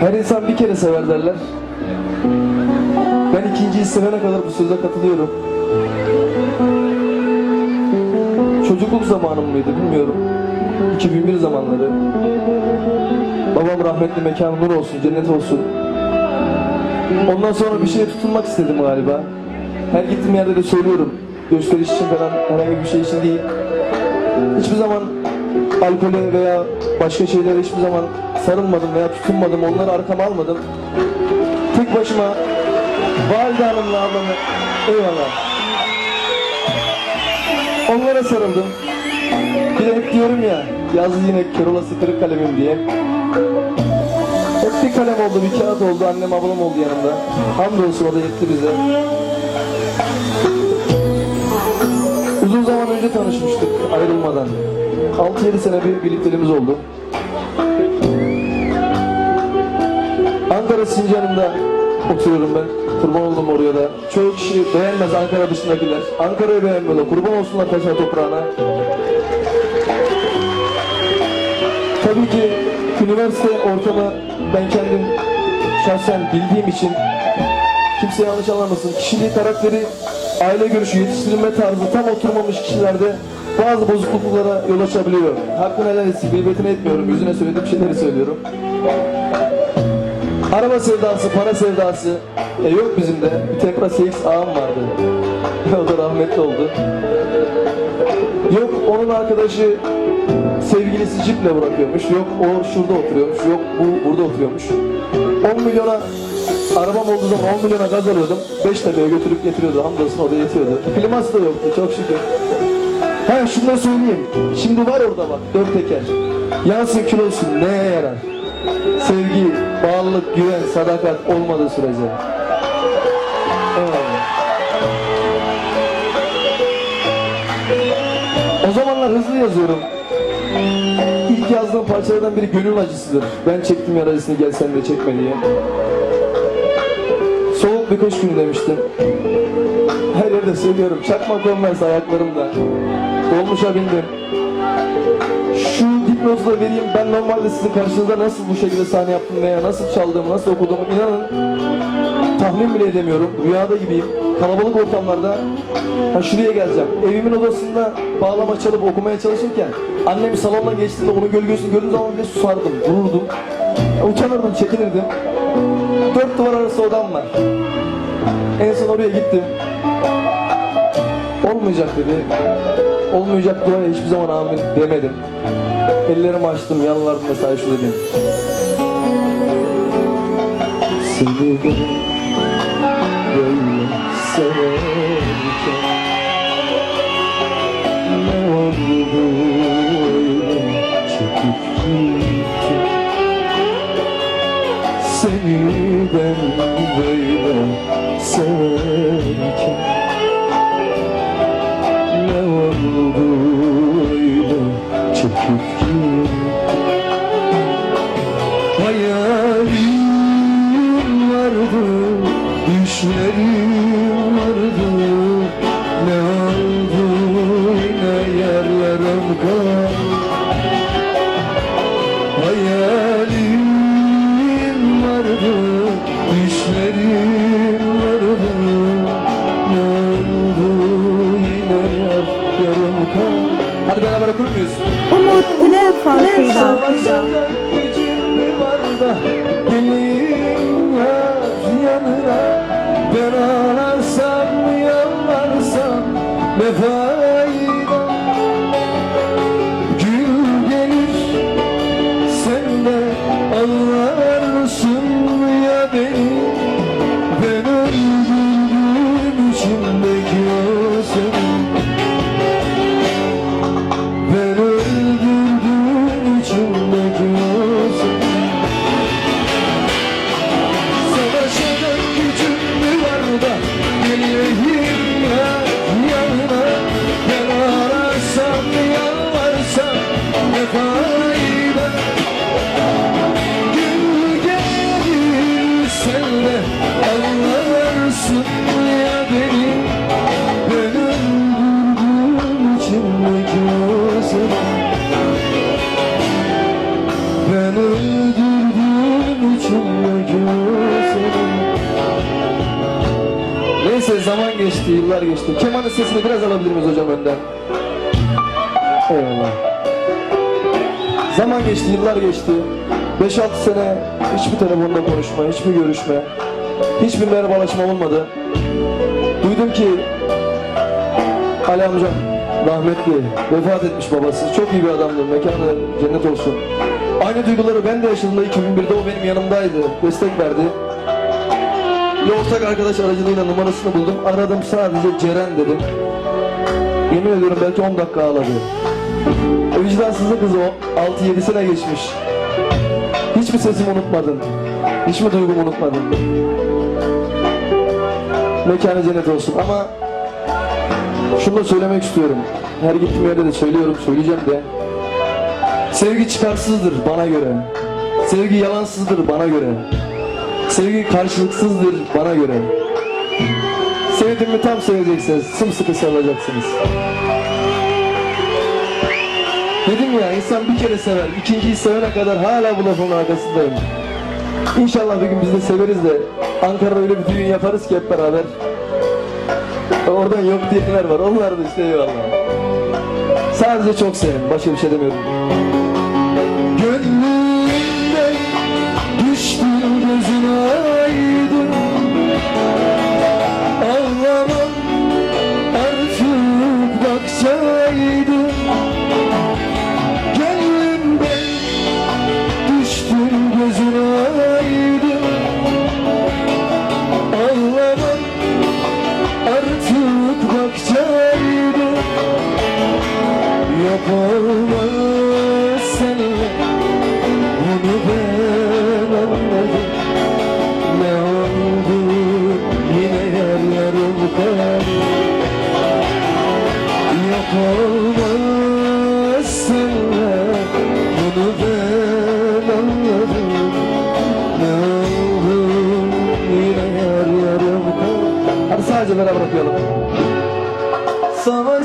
Her insan bir kere sever derler. Ben ikinciyi sevene kadar bu söze katılıyorum. Çocukluk zamanım mıydı bilmiyorum. 2001 zamanları. Babam rahmetli mekanı nur olsun, cennet olsun. Ondan sonra bir şeye tutunmak istedim galiba. Her gittiğim yerde de söylüyorum. Gösteriş için falan herhangi bir şey için değil. Hiçbir zaman alkole veya başka şeylere hiçbir zaman sarılmadım veya tutunmadım. Onları arkama almadım. Tek başıma valide hanımla ablamı eyvallah. Onlara sarıldım. Bir de hep diyorum ya yazı yine kör olası kırık kalemim diye. Hep bir kalem oldu, bir kağıt oldu, annem ablam oldu yanımda. Hamdolsun o da yetti bize. Tanışmıştık ayrılmadan. 6-7 sene bir birlikteliğimiz oldu. Ankara Sincan'ında oturuyorum ben. Kurban oldum oraya da. Çoğu kişi beğenmez Ankara dışındakiler. Ankara'yı beğenmiyorlar. Kurban olsunlar taşa toprağına. Tabii ki üniversite ortamı ben kendim şahsen bildiğim için kimse yanlış anlamasın. Kişiliği, karakteri, aile görüşü, yetiştirilme tarzı tam oturmamış kişilerde bazı bozukluklara yol açabiliyor. Hakkını helal etsin, gıybetini etmiyorum. Yüzüne söylediğim şeyleri söylüyorum. Araba sevdası, para sevdası e, yok bizim de. Bir Tekra CX ağam vardı. o da rahmetli oldu. Yok onun arkadaşı sevgilisi ciple bırakıyormuş. Yok o şurada oturuyormuş. Yok bu burada oturuyormuş. 10 milyona arabam olduğu zaman 10 milyona gaz alıyordum. 5 liraya götürüp getiriyordu. Hamdolsun o da yetiyordu. Kliması da yoktu çok şükür. Ha şunu da söyleyeyim. Şimdi var orada bak dört teker. Yansın kilosun neye yarar? Sevgi, bağlılık, güven, sadakat olmadığı sürece. Eyvallah. O zamanlar hızlı yazıyorum. İlk yazdığım parçalardan biri gönül acısıdır. Ben çektim yar acısını gel sen de çekme diye. Kış günü demiştim. Her yerde söylüyorum. Çakma konmaz ayaklarımda. Dolmuşa bindim. Şu dipnotu da vereyim. Ben normalde sizin karşınızda nasıl bu şekilde sahne yaptım veya nasıl çaldığımı, nasıl okuduğumu inanın tahmin bile edemiyorum. Rüyada gibiyim. Kalabalık ortamlarda ha şuraya geleceğim. Evimin odasında bağlama çalıp okumaya çalışırken annem salondan geçtiğinde onun gölgesini gördüğüm zaman bile susardım, dururdum. Utanırdım, çekinirdim. Dört duvar arası odam var. En son oraya gittim. Olmayacak dedi. Olmayacak duaya hiçbir zaman amin demedim. Ellerimi açtım, yanlardım mesela şu dedim. Seni böyle severken Ne oldu Seni ben böyle severken Ne oldu böyle çekip gittin? Hayalim vardı, düşlerim Savaşacak gücüm mü var da Gelin yaz yanına Ben ağlarsam yalvarsam Ne fayda Gül gelir Sen de ağlarsın ya beni. Ben öldürdüğüm içimdeki şimdi gözüm Ben öldürdüm Neyse zaman geçti, yıllar geçti. Kemanın sesini biraz alabilir miyiz hocam önden? Eyvallah. Zaman geçti, yıllar geçti. 5-6 sene hiçbir telefonda konuşma, hiçbir görüşme, hiçbir merhabalaşma olmadı. Duydum ki Ali amcam rahmetli, vefat etmiş babası. Çok iyi bir adamdı, mekanı cennet olsun. Aynı duyguları ben de yaşadığımda 2001'de o benim yanımdaydı, destek verdi. Bir ortak arkadaş aracılığıyla numarasını buldum. Aradım sadece Ceren dedim. Yemin ediyorum belki 10 dakika ağladı. O vicdansızlık kızı o 6-7 sene geçmiş. Hiçbir sesimi unutmadın. Hiçbir duygumu unutmadın. Mekanı cennet olsun ama şunu da söylemek istiyorum. Her gittiğim yerde de söylüyorum, söyleyeceğim de. Sevgi çıkarsızdır bana göre. Sevgi yalansızdır bana göre. Sevgi karşılıksızdır bana göre. Sevdim mi tam seveceksiniz, sımsıkı sarılacaksınız. Dedim ya insan bir kere sever, ikinciyi sevene kadar hala bu lafın arkasındayım. İnşallah bir gün biz de severiz de Ankara'da öyle bir düğün yaparız ki hep beraber. Oradan yok diyenler var, onlar da işte eyvallah. Sadece çok sevin, başka bir şey demiyorum. Yapamaz seninle bunu ben anladım. Ne oldu yine yar yarım kaldı Yapamaz seninle bunu ben anladım. Ne oldu yine yar yarım kaldı Hadi sadece beraber okuyalım. Sana